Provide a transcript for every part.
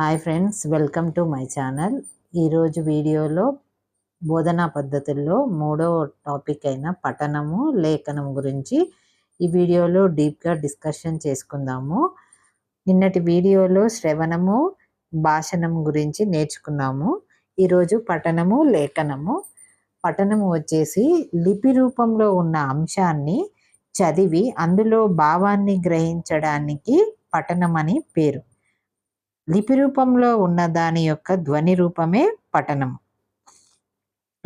Hi friends welcome to my channel. ఈరోజు వీడియోలో బోధనా పద్ధతుల్లో మూడో టాపిక్ అయిన పఠనము లేఖనం గురించి ఈ వీడియోలో డీప్గా డిస్కషన్ చేసుకుందాము. నిన్నటి వీడియోలో శ్రవణము భాషణం గురించి నేర్చుకున్నాము. ఈరోజు పఠనము లేఖనము. పఠనము వచ్చేసి లిపి రూపంలో ఉన్న అంశాన్ని చదివి అందులో భావాన్ని గ్రహించడానికి పఠనం అని పేరు. లిపి రూపంలో ఉన్న దాని యొక్క ధ్వని రూపమే పఠనం.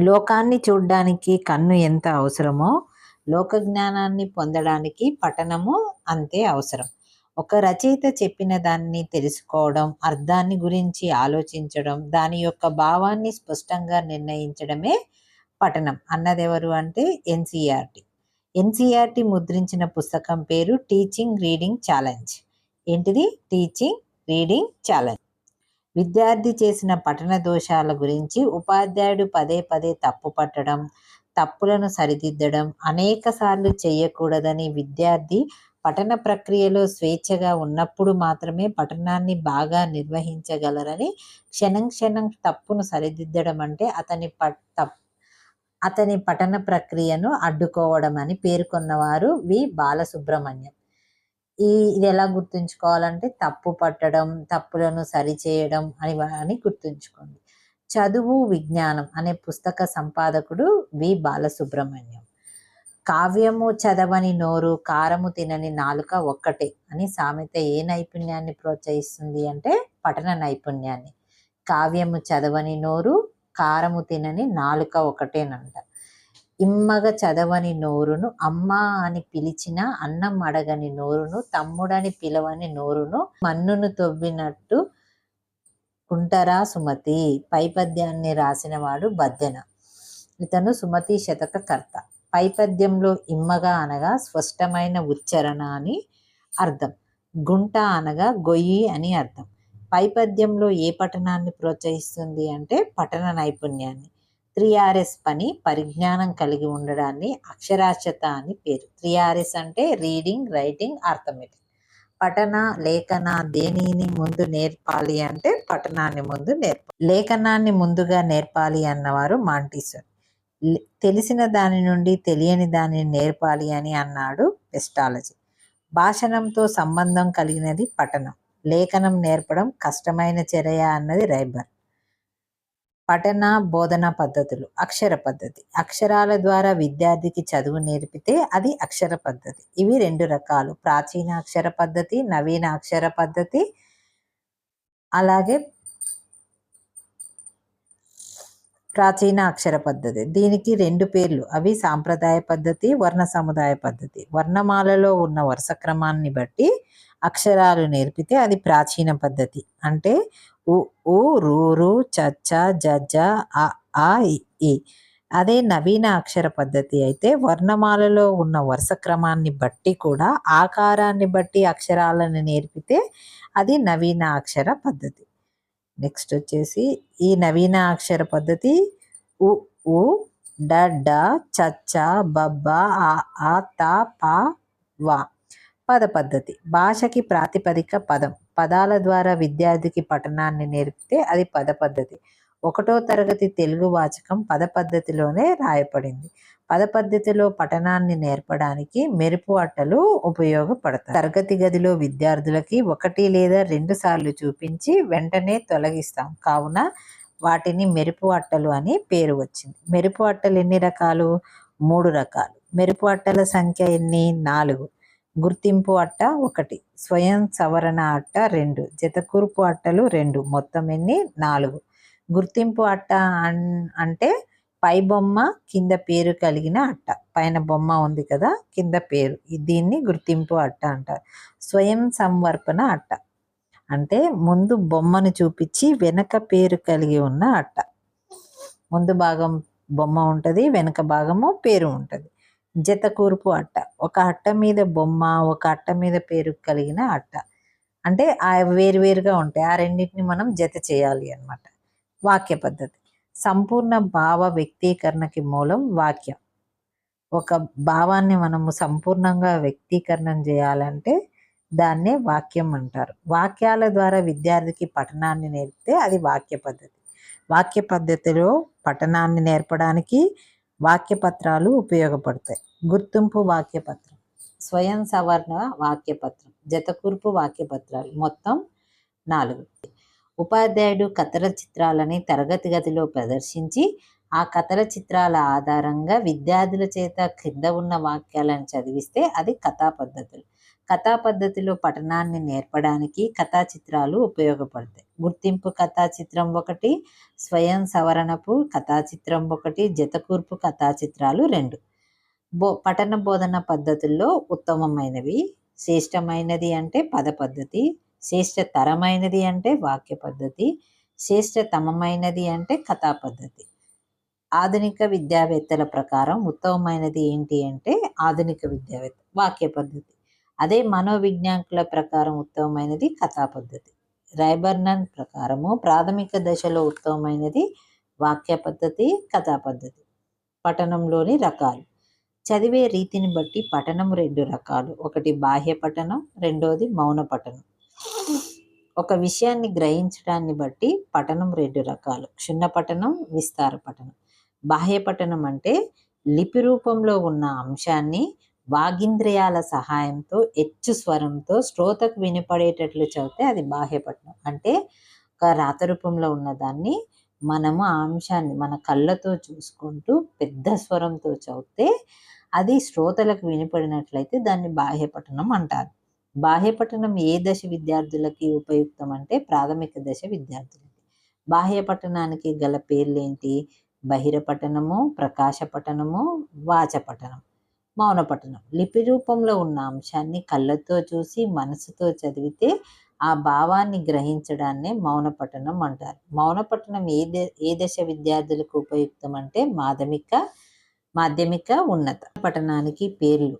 లోకాన్ని చూడడానికి కన్ను ఎంత అవసరమో లోక జ్ఞానాన్ని పొందడానికి పఠనము అంతే అవసరం. ఒక రచయిత చెప్పిన దాన్ని తెలుసుకోవడం అర్థాన్ని గురించి ఆలోచించడం దాని యొక్క భావాన్ని స్పష్టంగా నిర్ణయించడమే పఠనం. అన్నదెవరు అంటే ఎన్సిఆర్టి. ఎన్సిఆర్టి ముద్రించిన పుస్తకం పేరు టీచింగ్ రీడింగ్ ఛాలెంజ్. ఏంటిది? Teaching reading challenge. విద్యార్థి చేసిన పఠన దోషాల గురించి ఉపాధ్యాయుడు పదే పదే తప్పు పట్టడం తప్పులను సరిదిద్దడం అనేక సార్లు చేయకూడదని విద్యార్థి పఠన ప్రక్రియలో స్వేచ్ఛగా ఉన్నప్పుడు మాత్రమే పఠనాన్ని బాగా నిర్వహించగలరని క్షణం క్షణం తప్పును సరిదిద్దడం అంటే అతని ప అతని పఠన ప్రక్రియను అడ్డుకోవడం అని పేర్కొన్నవారు వి. బాలసుబ్రహ్మణ్యం. ఈ ఇది ఎలా గుర్తుంచుకోవాలంటే తప్పు పట్టడం తప్పులను సరిచేయడం అని అని గుర్తుంచుకోండి. చదువు విజ్ఞానం అనే పుస్తక సంపాదకుడు వి. బాలసుబ్రహ్మణ్యం. కావ్యము చదవని నోరు కారము తినని నాలుక ఒక్కటే అని సామెత ఏ నైపుణ్యాన్ని ప్రోత్సహిస్తుంది అంటే పఠన నైపుణ్యాన్ని. కావ్యము చదవని నోరు కారము తినని నాలుక ఒకటేనంట. ఇమ్మగ చదవని నోరును అమ్మ అని పిలిచిన అన్నం అడగని నోరును తమ్ముడని పిలవని నోరును మన్నును తొవ్వినట్టు కుంటరా సుమతి? పైపద్యాన్ని రాసినవాడు బద్దెన. ఇతను సుమతి శతక కర్త. పైపద్యంలో ఇమ్మగా అనగా స్పష్టమైన ఉచ్చరణ అని అర్థం. గుంట అనగా గొయ్యి అని అర్థం. పైపద్యంలో ఏ పఠనాన్ని ప్రోత్సహిస్తుంది అంటే పఠన నైపుణ్యాన్ని. త్రీ ఆర్ఎస్ పని పరిజ్ఞానం కలిగి ఉండడాన్ని అక్షరాస్యత అని పేరు. త్రీ ఆర్ఎస్ అంటే రీడింగ్ రైటింగ్ ఆర్థమెటిక్ పఠన లేఖన దేనిని ముందు నేర్పాలి అంటే పఠనాన్ని ముందు నేర్ప లేఖనాన్ని ముందుగా నేర్పాలి అన్నవారు మాంటీసర్. తెలిసిన దాని నుండి తెలియని దానిని నేర్పాలి అని అన్నాడు పెస్టాలజీ భాషణంతో సంబంధం కలిగినది పఠనం. లేఖనం నేర్పడం కష్టమైన చర్య అన్నది రైబర్. పఠన బోధన పద్ధతులు. అక్షర పద్ధతి. అక్షరాల ద్వారా విద్యార్థికి చదువు నేర్పితే అది అక్షర పద్ధతి. ఇవి రెండు రకాలు. ప్రాచీన అక్షర పద్ధతి నవీన అక్షర పద్ధతి అలాగే ప్రాచీన అక్షర పద్ధతి. దీనికి రెండు పేర్లు. అవి సాంప్రదాయ పద్ధతి వర్ణ సముదాయ పద్ధతి. వర్ణమాలలో ఉన్న వరుస క్రమాన్ని బట్టి అక్షరాలు నేర్పితే అది ప్రాచీన పద్ధతి. అంటే ఉ ఉ రూరు చచ్చ జజ ఆ ఇ అదే నవీన అక్షర పద్ధతి అయితే వర్ణమాలలో ఉన్న వరుస క్రమాన్ని బట్టి కూడా ఆకారాన్ని బట్టి అక్షరాలను నేర్పితే అది నవీన అక్షర పద్ధతి. నెక్స్ట్ వచ్చేసి ఈ నవీన అక్షర పద్ధతి ఉ ఉ డ డ చచ్చ బబ్బ ఆ త ప వా. పద పద్ధతి. భాషకి ప్రాతిపదిక పదం. పదాల ద్వారా విద్యార్థికి పఠనాన్ని నేర్పితే అది పద పద్ధతి. ఒకటో తరగతి తెలుగు వాచకం పద పద్ధతిలోనే రాయపడింది పద పద్ధతిలో పఠనాన్ని నేర్పడానికి మెరుపు అట్టలు ఉపయోగపడతాయి. తరగతి గదిలో విద్యార్థులకి ఒకటి లేదా రెండు సార్లు చూపించి వెంటనే తొలగిస్తాం. కావున వాటిని మెరుపు అట్టలు అని పేరు వచ్చింది. మెరుపు అట్టలు ఎన్ని రకాలు? మూడు రకాలు. మెరుపు అట్టల సంఖ్య ఎన్ని? నాలుగు. గుర్తింపు అట్ట ఒకటి స్వయం సవరణ అట్ట రెండు జతకూర్పు అట్టలు రెండు మొత్తం ఎన్ని? నాలుగు. గుర్తింపు అట్ట అంటే పై బొమ్మ కింద పేరు కలిగిన అట్ట. పైన బొమ్మ ఉంది కదా కింద పేరు. దీన్ని గుర్తింపు అట్ట అంటారు. స్వయం సంవర్పణ అట్ట. అంటే ముందు బొమ్మను చూపించి వెనక పేరు కలిగి ఉన్న అట్ట. ముందు భాగం బొమ్మ ఉంటుంది వెనక భాగము పేరు ఉంటుంది. జత కూర్పు అట్ట. ఒక అట్ట మీద బొమ్మ ఒక అట్ట మీద పేరు కలిగిన అట్ట. అంటే ఆ వేరువేరుగా ఉంటాయి. ఆ రెండింటిని మనం జత చేయాలి అనమాట వాక్య పద్ధతి. సంపూర్ణ భావ వ్యక్తీకరణకి మూలం వాక్యం. ఒక భావాన్ని మనము సంపూర్ణంగా వ్యక్తీకరణం చేయాలంటే దాన్నే వాక్యం అంటారు. వాక్యాల ద్వారా విద్యార్థికి పఠనాన్ని నేర్పితే అది వాక్య పద్ధతి. వాక్య పద్ధతిలో పఠనాన్ని నేర్పడానికి వాక్యపత్రాలు ఉపయోగపడతాయి. గుర్తింపు వాక్యపత్రం స్వయం సవర్ణ వాక్యపత్రం జతకూర్పు వాక్యపత్రాలు మొత్తం నాలుగు. ఉపాధ్యాయుడు కథల చిత్రాలని తరగతి గదిలో ప్రదర్శించి ఆ కథల చిత్రాల ఆధారంగా విద్యార్థుల చేత క్రింద ఉన్న వాక్యాలను చదివిస్తే అది కథా పద్ధతులు. కథా పద్ధతిలో పఠనాన్ని నేర్పడానికి కథా చిత్రాలు ఉపయోగపడతాయి. గుర్తింపు కథా చిత్రం ఒకటి స్వయం సవరణపు కథా చిత్రం ఒకటి జతకూర్పు కథా చిత్రాలు రెండు. బో పఠన బోధన పద్ధతుల్లో ఉత్తమమైనవి. శ్రేష్టమైనది అంటే పద పద్ధతి శ్రేష్టతరమైనది అంటే వాక్య పద్ధతి శ్రేష్టతమమైనది అంటే కథా పద్ధతి. ఆధునిక విద్యావేత్తల ప్రకారం ఉత్తమమైనది ఏంటి అంటే ఆధునిక విద్యావేత్త వాక్య పద్ధతి. అదే మనోవిజ్ఞానికుల ప్రకారం ఉత్తమమైనది కథా పద్ధతి. రైబర్నన్ ప్రకారము ప్రాథమిక దశలో ఉత్తమమైనది వాక్య పద్ధతి కథా పద్ధతి. పఠనంలోని రకాలు. చదివే రీతిని బట్టి పఠనం రెండు రకాలు. ఒకటి బాహ్య పఠనం రెండోది మౌన పఠనం. ఒక విషయాన్ని గ్రహించడాన్ని బట్టి పఠనం రెండు రకాలు. క్షుణ్ణ పఠనం విస్తార పఠనం. బాహ్య పఠనం అంటే లిపి రూపంలో ఉన్న అంశాన్ని వాగింద్రియాల సహాయంతో హెచ్చు స్వరంతో శ్రోతకు వినపడేటట్లు చదివితే అది బాహ్యపట్నం. అంటే ఒక రాత రూపంలో ఉన్నదాన్ని మనము అంశాన్ని మన కళ్ళతో చూసుకుంటూ పెద్ద స్వరంతో చదివితే అది శ్రోతలకు వినపడినట్లయితే దాన్ని బాహ్యపట్టణం అంటారు. బాహ్యపట్టణం ఏ దశ విద్యార్థులకి ఉపయుక్తం అంటే ప్రాథమిక దశ విద్యార్థులకి. బాహ్యపట్టణానికి గల పేర్లేంటి బహిర పఠనము ప్రకాశ పఠనము మౌన పఠనం లిపి రూపంలో ఉన్న అంశాన్ని కళ్ళతో చూసి మనసుతో చదివితే ఆ భావాన్ని గ్రహించడాన్నే మౌన పఠనం అంటారు. మౌన పఠనం ఏ ద ఏ దశ విద్యార్థులకు ఉపయుక్తం అంటే మాధ్యమిక మాధ్యమిక ఉన్నత పఠనానికి పేర్లు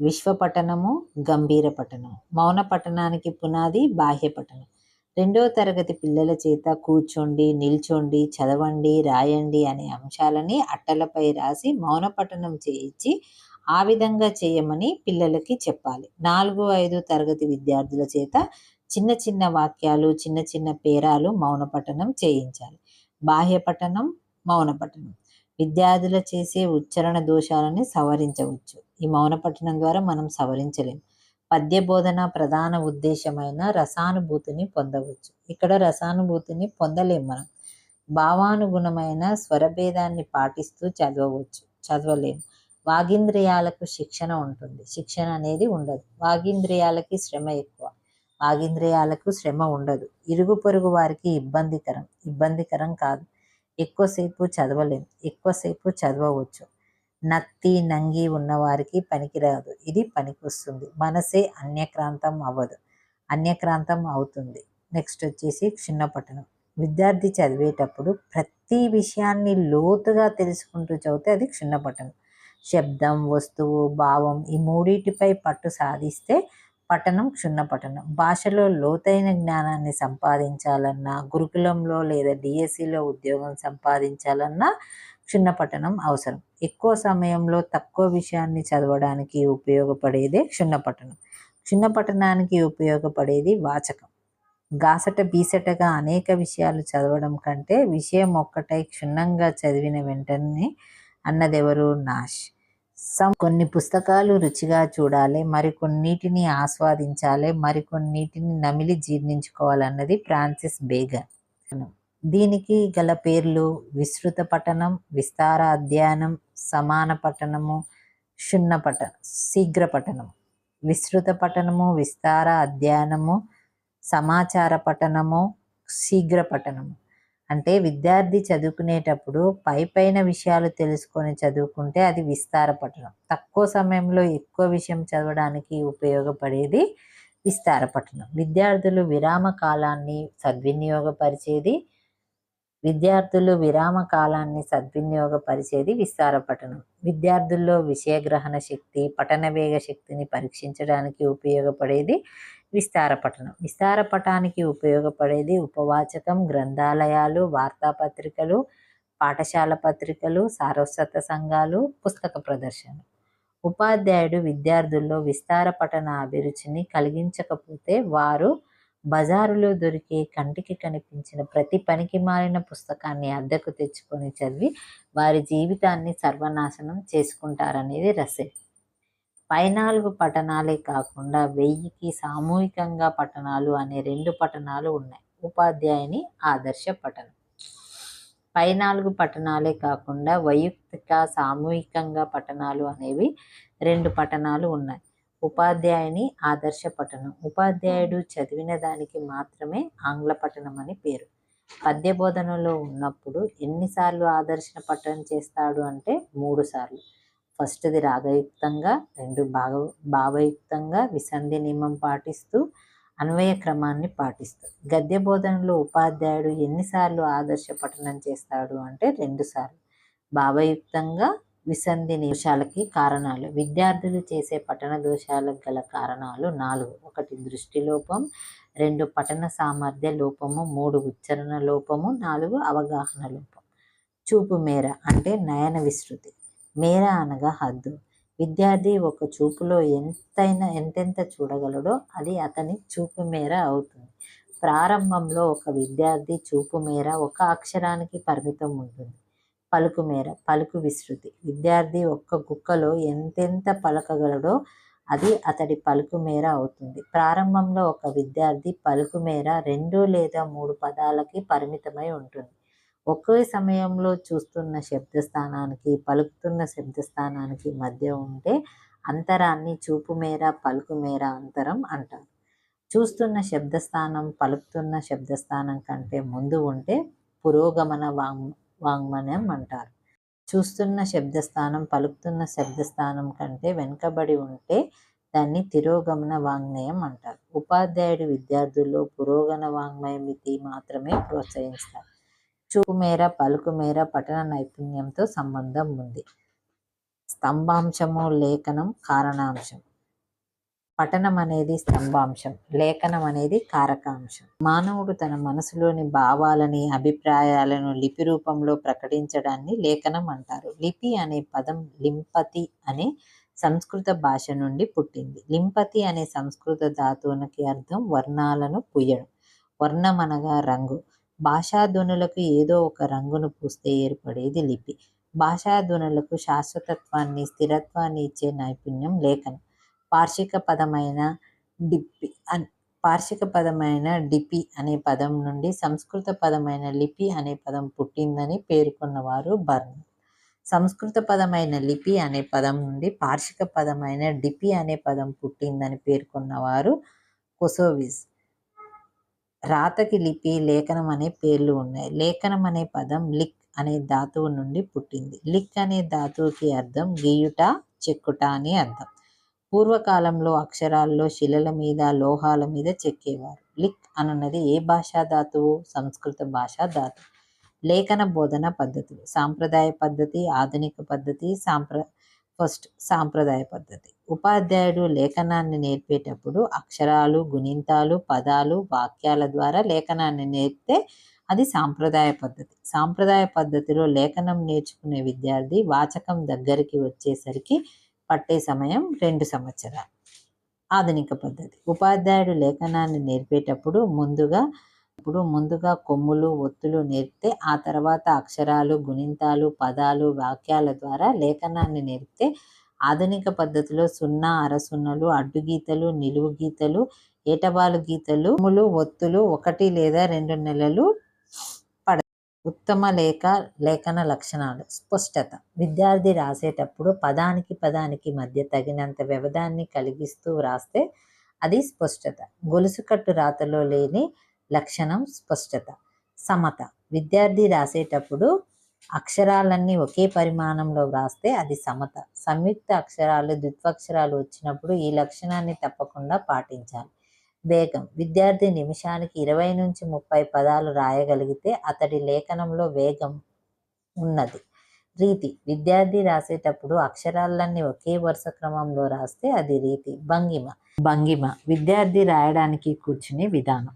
విశ్వపఠనము గంభీర పఠనం మౌన పఠనానికి పునాది బాహ్య పఠనం. రెండవ తరగతి పిల్లల చేత కూర్చోండి నిల్చోండి చదవండి రాయండి అనే అంశాలని అట్టలపై రాసి మౌన పఠనం చేయించి ఆ విధంగా చేయమని పిల్లలకి చెప్పాలి. నాలుగు ఐదు తరగతి విద్యార్థుల చేత చిన్న చిన్న వాక్యాలు చిన్న చిన్న పేరాలు మౌన పఠనం చేయించాలి. బాహ్య పఠనం మౌన పఠనం. విద్యార్థుల చేసే ఉచ్చారణ దోషాలని సవరించవచ్చు. ఈ మౌన పఠనం ద్వారా మనం సవరించలేము పద్య బోధన ప్రధాన ఉద్దేశమైన రసానుభూతిని పొందవచ్చు. ఇక్కడ రసానుభూతిని పొందలేము మనం. భావానుగుణమైన స్వరభేదాన్ని పాటిస్తూ చదవవచ్చు. చదవలేము వాగింద్రియాలకు శిక్షణ ఉంటుంది. శిక్షణ అనేది ఉండదు. వాగింద్రియాలకి శ్రమ ఎక్కువ. వాగింద్రియాలకు శ్రమ ఉండదు. ఇరుగు పొరుగు వారికి ఇబ్బందికరం. ఇబ్బందికరం కాదు. ఎక్కువసేపు చదవలేం. ఎక్కువసేపు చదవవచ్చు. నత్తి నంగి ఉన్నవారికి పనికిరాదు. ఇది పనికొస్తుంది. మనసే అన్యక్రాంతం అవ్వదు. అన్యక్రాంతం అవుతుంది. నెక్స్ట్ వచ్చేసి క్షుణ్ణపట్టణం విద్యార్థి చదివేటప్పుడు ప్రతి విషయాన్ని లోతుగా తెలుసుకుంటూ చదివితే అది క్షుణ్ణపట్టణం శబ్దం వస్తువు భావం ఈ మూడింటిపై పట్టు సాధిస్తే పఠనం క్షుణ్ణ పఠనం. భాషలో లోతైన జ్ఞానాన్ని సంపాదించాలన్నా గురుకులంలో లేదా డిఎస్సిలో ఉద్యోగం సంపాదించాలన్నా క్షుణ్ణ పఠనం అవసరం. ఎక్కువ సమయంలో తక్కువ విషయాన్ని చదవడానికి ఉపయోగపడేదే క్షుణ్ణ పఠనం. క్షుణ్ణ పఠనానికి ఉపయోగపడేది వాచకం. గాసట బీసటగా అనేక విషయాలు చదవడం కంటే విషయం ఒక్కటై క్షుణ్ణంగా చదివిన వెంటనే అన్నదెవరు నాష్ సమ్ కొన్ని పుస్తకాలు రుచిగా చూడాలి మరికొన్నిటిని ఆస్వాదించాలి మరికొన్నిటిని నమిలి జీర్ణించుకోవాలన్నది ఫ్రాన్సిస్ బేగర్. దీనికి గల పేర్లు విస్తృత పఠనం విస్తార అధ్యయనం సమాన పఠనము క్షుణ్ణ పఠ శీఘ్ర పఠనం. విస్తృత పఠనము విస్తార అధ్యయనము సమాచార పఠనము శీఘ్ర పఠనము. అంటే విద్యార్థి చదువుకునేటప్పుడు పై పైన విషయాలు తెలుసుకొని చదువుకుంటే అది విస్తార పఠనం తక్కువ సమయంలో ఎక్కువ విషయం చదవడానికి ఉపయోగపడేది విస్తార పఠనం విద్యార్థులు విరామ కాలాన్ని సద్వినియోగపరిచేది విద్యార్థులు విరామ కాలాన్ని సద్వినియోగపరిచేది విస్తార పఠనం విద్యార్థుల్లో విషయగ్రహణ శక్తి పఠన వేగ శక్తిని పరీక్షించడానికి ఉపయోగపడేది విస్తారపఠనం. విస్తారపటానికి ఉపయోగపడేది ఉపవాచకం గ్రంథాలయాలు వార్తాపత్రికలు పాఠశాల పత్రికలు సారస్వత సంఘాలు పుస్తక ప్రదర్శన ఉపాధ్యాయుడు విద్యార్థుల్లో విస్తార పఠన అభిరుచిని కలిగించకపోతే వారు బజారులో దొరికే కంటికి కనిపించిన ప్రతి పనికి మారిన పుస్తకాన్ని అద్దెకు తెచ్చుకొని చదివి వారి జీవితాన్ని సర్వనాశనం చేసుకుంటారనేది రసెల్ పైనాలుగు పట్టణాలే కాకుండా వెయ్యికి సామూహికంగా పట్టణాలు అనే రెండు పట్టణాలు ఉన్నాయి. ఉపాధ్యాయుని ఆదర్శ పఠనం. పైనాలుగు పట్టణాలే కాకుండా వైయక్తిక సామూహికంగా పట్టణాలు అనేవి రెండు పట్టణాలు ఉన్నాయి. ఉపాధ్యాయుని ఆదర్శ పఠనం. ఉపాధ్యాయుడు చదివిన దానికి మాత్రమే ఆంగ్ల పట్టణం అని పేరు. పద్య బోధనలో ఉన్నప్పుడు ఎన్నిసార్లు ఆదర్శ పట్టణం చేస్తాడు అంటే మూడు సార్లు ఫస్ట్ది రాగయుక్తంగా రెండు భావ భావయుక్తంగా విసంధి నియమం పాటిస్తూ అన్వయ క్రమాన్ని పాటిస్తూ. గద్య బోధనలో ఉపాధ్యాయుడు ఎన్నిసార్లు ఆదర్శ పఠనం చేస్తాడు అంటే రెండుసార్లు భావయుక్తంగా విసంధి దోషాలకి కారణాలు. విద్యార్థులు చేసే పఠన దోషాలకు గల కారణాలు నాలుగు. ఒకటి దృష్టి లోపం. రెండు పఠన సామర్థ్య లోపము. మూడు ఉచ్చరణ లోపము. నాలుగు అవగాహన లోపం. చూపు మేర అంటే నయన విస్తృతి. మేర అనగా హద్దు. విద్యార్థి ఒక చూపులో ఎంతైనా ఎంతెంత చూడగలడో అది అతని చూపు మేర అవుతుంది. ప్రారంభంలో ఒక విద్యార్థి చూపు మేర ఒక అక్షరానికి పరిమితం ఉంటుంది. పలుకు మేర పలుకు విస్తృతి. విద్యార్థి ఒక్క గుక్కలో ఎంతెంత పలకగలడో అది అతడి పలుకు మేర అవుతుంది. ప్రారంభంలో ఒక విద్యార్థి పలుకు మేర రెండు లేదా మూడు పదాలకి పరిమితమై ఉంటుంది. ఒకే సమయంలో చూస్తున్న శబ్దస్థానానికి పలుకుతున్న శబ్దస్థానానికి మధ్య ఉంటే అంతరాన్ని చూపు మేర పలుకు మేర అంతరం అంటారు. చూస్తున్న శబ్దస్థానం పలుకుతున్న శబ్దస్థానం కంటే ముందు ఉంటే పురోగమన వాంగ్ వాంగ్మయం అంటారు. చూస్తున్న శబ్దస్థానం పలుకుతున్న శబ్దస్థానం కంటే వెనుకబడి ఉంటే దాన్ని తిరోగమన వాంగ్మయం అంటారు. ఉపాధ్యాయుడు విద్యార్థుల్లో పురోగమన వాంగ్మయమితి మాత్రమే ప్రోత్సహిస్తారు. చూపు మేర పలుకు మేర పఠన నైపుణ్యంతో సంబంధం ఉంది. స్తంభాంశము లేఖనం కారణాంశం. పఠనం అనేది స్తంభాంశం లేఖనం అనేది కారకాంశం. మానవుడు తన మనసులోని భావాలని అభిప్రాయాలను లిపి రూపంలో ప్రకటించడాన్ని లేఖనం అంటారు. లిపి అనే పదం లింపతి అనే సంస్కృత భాష నుండి పుట్టింది. లింపతి అనే సంస్కృత ధాతువునికి అర్థం వర్ణాలను పుయ్యడం. వర్ణం అనగా రంగు. భాషాధ్వనులకు ఏదో ఒక రంగును పూస్తే ఏర్పడేది లిపి. భాషాధ్వనులకు శాశ్వతత్వాన్ని స్థిరత్వాన్ని ఇచ్చే నైపుణ్యం లేఖనం. పార్షిక పదమైన డిప్పి పార్షిక పదమైన డిపి అనే పదం నుండి సంస్కృత పదమైన లిపి అనే పదం పుట్టిందని పేర్కొన్నవారు బర్న్. సంస్కృత పదమైన లిపి అనే పదం నుండి పార్షిక పదమైన డిపి అనే పదం పుట్టిందని పేర్కొన్నవారు కొసోవిస్ రాతకి లిపి లేఖనం అనే పేర్లు ఉన్నాయి. లేఖనం అనే పదం లిక్ అనే ధాతువు నుండి పుట్టింది. లిక్ అనే ధాతువుకి అర్థం గీయుట చెక్కుట అని అర్థం. పూర్వకాలంలో అక్షరాల్లో శిలల మీద లోహాల మీద చెక్కేవారు. లిక్ అనున్నది ఏ భాషా ధాతువు? సంస్కృత భాషా ధాతువు లేఖన బోధన పద్ధతులు. సాంప్రదాయ పద్ధతి ఆధునిక పద్ధతి సాంప్ర ఫస్ట్ సాంప్రదాయ పద్ధతి. ఉపాధ్యాయుడు లేఖనాన్ని నేర్పేటప్పుడు అక్షరాలు గుణింతాలు పదాలు వాక్యాల ద్వారా లేఖనాన్ని నేర్పితే అది సాంప్రదాయ పద్ధతి. సాంప్రదాయ పద్ధతిలో లేఖనం నేర్చుకునే విద్యార్థి వాచకం దగ్గరికి వచ్చేసరికి పట్టే సమయం రెండు సంవత్సరాలు. ఆధునిక పద్ధతి. ఉపాధ్యాయుడు లేఖనాన్ని నేర్పేటప్పుడు ముందుగా ఇప్పుడు ముందుగా కొమ్ములు ఒత్తులు నేర్పితే ఆ తర్వాత అక్షరాలు గుణింతాలు పదాలు వాక్యాల ద్వారా లేఖనాన్ని నేర్పితే ఆధునిక పద్ధతిలో సున్నా అరసున్నలు అడ్డుగీతలు నిలువు గీతలు ఏటవాలు గీతలు కొమ్ములు ఒత్తులు ఒకటి లేదా రెండు నెలలు ఉత్తమ లేఖ లేఖన లక్షణాలు. స్పష్టత. విద్యార్థి రాసేటప్పుడు పదానికి పదానికి మధ్య తగినంత వ్యవధాన్ని కలిగిస్తూ వ్రాస్తే అది స్పష్టత. గొలుసుకట్టు రాతలో లేని లక్షణం స్పష్టత. సమత. విద్యార్థి రాసేటప్పుడు అక్షరాలన్నీ ఒకే పరిమాణంలో వ్రాస్తే అది సమత. సంయుక్త అక్షరాలు ద్విత్వక్షరాలు వచ్చినప్పుడు ఈ లక్షణాన్ని తప్పకుండా పాటించాలి. వేగం. విద్యార్థి నిమిషానికి ఇరవై నుంచి ముప్పై పదాలు రాయగలిగితే అతడి లేఖనంలో వేగం ఉన్నది. రీతి. విద్యార్థి రాసేటప్పుడు అక్షరాలన్నీ ఒకే వరుస క్రమంలో రాస్తే అది రీతి. భంగిమ. భంగిమ. విద్యార్థి రాయడానికి కూర్చునే విధానం.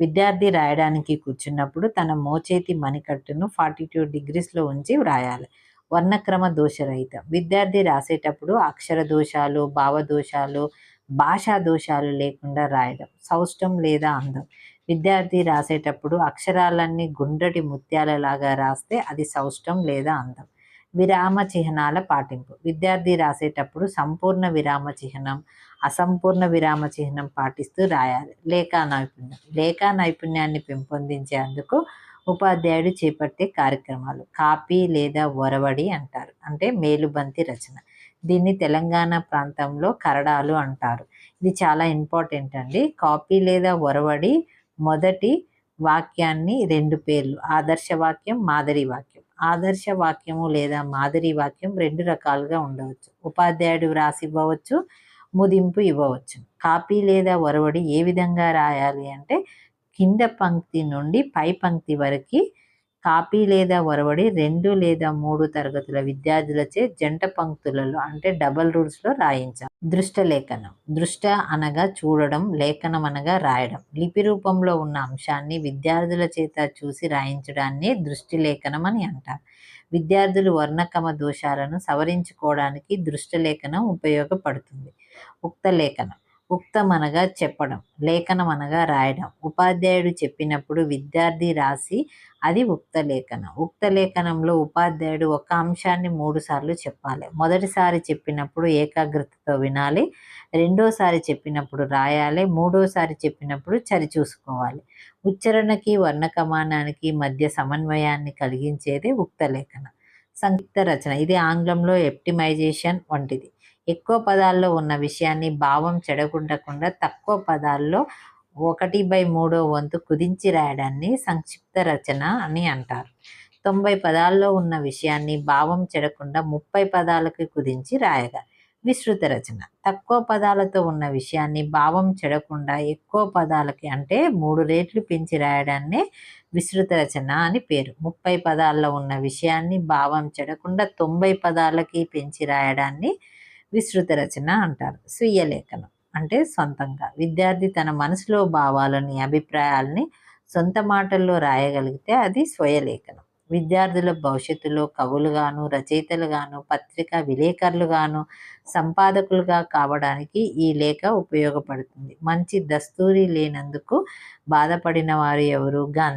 విద్యార్థి రాయడానికి కూర్చున్నప్పుడు తన మోచేతి మణికట్టును ఫార్టీ టూ డిగ్రీస్లో ఉంచి వ్రాయాలి. వర్ణక్రమ దోషరహితం. విద్యార్థి రాసేటప్పుడు అక్షర దోషాలు భావ దోషాలు భాషా దోషాలు లేకుండా రాయడం. సౌష్టం లేదా అందం. విద్యార్థి రాసేటప్పుడు అక్షరాలన్నీ గుండ్రటి ముత్యాలలాగా రాస్తే అది సౌష్టం లేదా అందం. విరామ చిహ్నాల పాటింపు. విద్యార్థి రాసేటప్పుడు సంపూర్ణ విరామ చిహ్నం అసంపూర్ణ విరామ చిహ్నం పాటిస్తూ రాయాలి. లేఖా నైపుణ్యం. లేఖా నైపుణ్యాన్ని పెంపొందించేందుకు ఉపాధ్యాయుడు చేపట్టే కార్యక్రమాలు. కాపీ లేదా ఒరవడి అంటారు. అంటే మేలుబంతి రచన. దీన్ని తెలంగాణ ప్రాంతంలో కరడాలు అంటారు. ఇది చాలా ఇంపార్టెంట్ అండి. కాపీ లేదా ఒరవడి మొదటి వాక్యాన్ని రెండు పేర్లు. ఆదర్శ వాక్యం మాదిరి వాక్యం. ఆదర్శ వాక్యము లేదా మాదిరి వాక్యం రెండు రకాలుగా ఉండవచ్చు. ఉపాధ్యాయుడు వ్రాసి ఇవ్వవచ్చు. ముదింపు ఇవ్వవచ్చు. కాపీ లేదా ఒరవడి ఏ విధంగా రాయాలి అంటే కింద పంక్తి నుండి పై పంక్తి వరకు కాపీ లేదా ఒరవడి రెండు లేదా మూడు తరగతుల విద్యార్థులచే జంట పంక్తులలో అంటే డబల్ రూల్స్లో రాయించాలి. దృష్ట లేఖనం. దృష్ట అనగా చూడడం లేఖనం అనగా రాయడం. లిపి రూపంలో ఉన్న అంశాన్ని విద్యార్థుల చేత చూసి రాయించడాన్ని దృష్టి లేఖనం అని అంటారు. విద్యార్థులు వర్ణకమ దోషాలను సవరించుకోవడానికి దృష్టలేఖనం ఉపయోగపడుతుంది. ఉక్త లేఖనం. ఉక్తం అనగా చెప్పడం లేఖనం అనగా రాయడం. ఉపాధ్యాయుడు చెప్పినప్పుడు విద్యార్థి రాసి అది ఉక్త లేఖనం. ఉక్త లేఖనంలో ఉపాధ్యాయుడు ఒక అంశాన్ని మూడు సార్లు చెప్పాలి. మొదటిసారి చెప్పినప్పుడు ఏకాగ్రతతో వినాలి. రెండోసారి చెప్పినప్పుడు రాయాలి మూడోసారి చెప్పినప్పుడు చరి చూసుకోవాలి. ఉచ్చరణకి వర్ణకమానానికి మధ్య సమన్వయాన్ని కలిగించేది ఉక్త లేఖనం. సంయుక్త రచన. ఇది ఆంగ్లంలో ఎప్టిమైజేషన్ వంటిది. ఎక్కువ పదాల్లో ఉన్న విషయాన్ని భావం చెడగొట్టకుండా తక్కువ పదాల్లో ఒకటి బై మూడో వంతు కుదించి రాయడాన్ని సంక్షిప్త రచన అని అంటారు. తొంభై పదాల్లో ఉన్న విషయాన్ని భావం చెడకుండా ముప్పై పదాలకు కుదించి రాయగా. విస్తృత రచన. తక్కువ పదాలతో ఉన్న విషయాన్ని భావం చెడకుండా ఎక్కువ పదాలకి అంటే మూడు రేట్లు పెంచి రాయడాన్ని విస్తృత రచన అని పేరు. ముప్పై పదాల్లో ఉన్న విషయాన్ని భావం చెడకుండా తొంభై పదాలకి పెంచి రాయడాన్ని విస్తృత రచన అంటారు. స్వీయ లేఖనం అంటే సొంతంగా. విద్యార్థి తన మనసులో భావాలని అభిప్రాయాలని సొంత మాటల్లో రాయగలిగితే అది స్వయలేఖనం విద్యార్థుల భవిష్యత్తులో కవులుగాను రచయితలుగాను పత్రికా విలేకరులుగాను సంపాదకులుగా కావడానికి ఈ లేఖ ఉపయోగపడుతుంది. మంచి దస్తూరి లేనందుకు బాధపడిన వారు ఎవరు? గాంధీ.